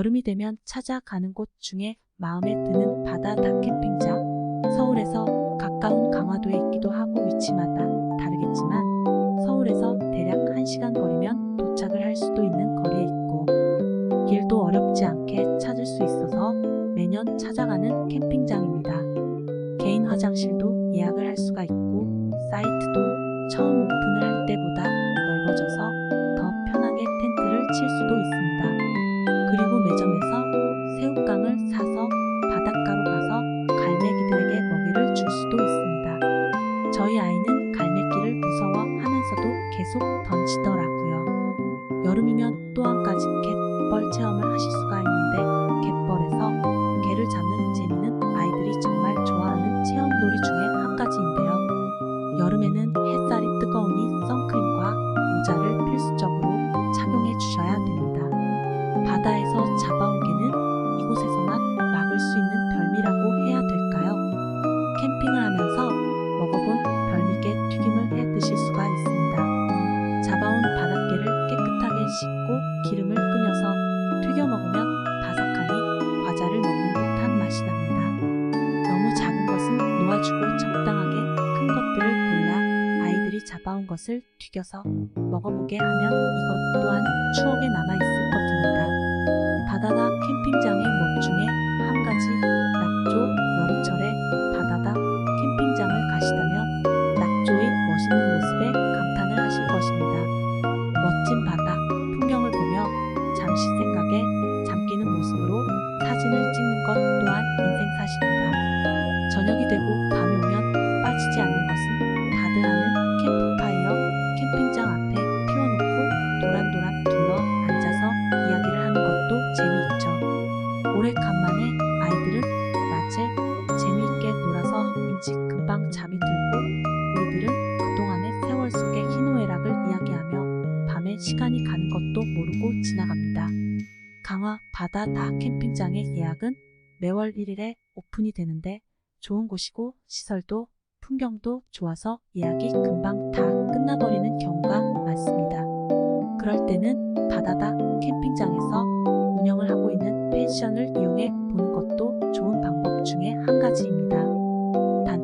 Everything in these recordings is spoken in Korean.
여름이 되면 찾아가는 곳 중에 마음에 드는 바다다 캠핑장. 서울에서 가까운 강화도에 있기도 하고 위치마다 다르겠지만 서울에서 대략 1시간 거리면 도착을 할 수도 있는 거리에 있고 길도 어렵지 않게 찾을 수 있어서 매년 찾아가는 캠핑장입니다. 개인 화장실도 예약을 할 수가 있고 사이트도 처음 오픈을 할 때보다 넓어져서 저희 아이는 갈매기를 무서워하면서도 계속 던지더라고요. 여름이면 또한 가지 갯벌 체험을 하실 수가 있는데 갯벌에서 주고 적당하게 큰 것들을 골라 아이들이 잡아온 것을 튀겨서 먹어보게 하면 이것 또한 추억에 남아있을 것입니다. 바다다 캠핑장의 멋 중에 한 가지 금방 잠이 들고 우리들은 그동안의 세월 속의 희노애락을 이야기하며 밤에 시간이 가는 것도 모르고 지나갑니다. 강화 바다 다 캠핑장의 예약은 매월 1일에 오픈이 되는데 좋은 곳이고 시설도 풍경도 좋아서 예약이 금방 다 끝나버리는 경우가 많습니다. 그럴 때는 바다다 캠핑장에서 운영을 하고 있는 펜션을 이용해 보는 것도 좋은 방법 중에 한 가지입니다.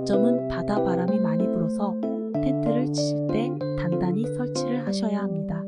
단점은 바다 바람이 많이 불어서 텐트를 치실 때 단단히 설치를 하셔야 합니다.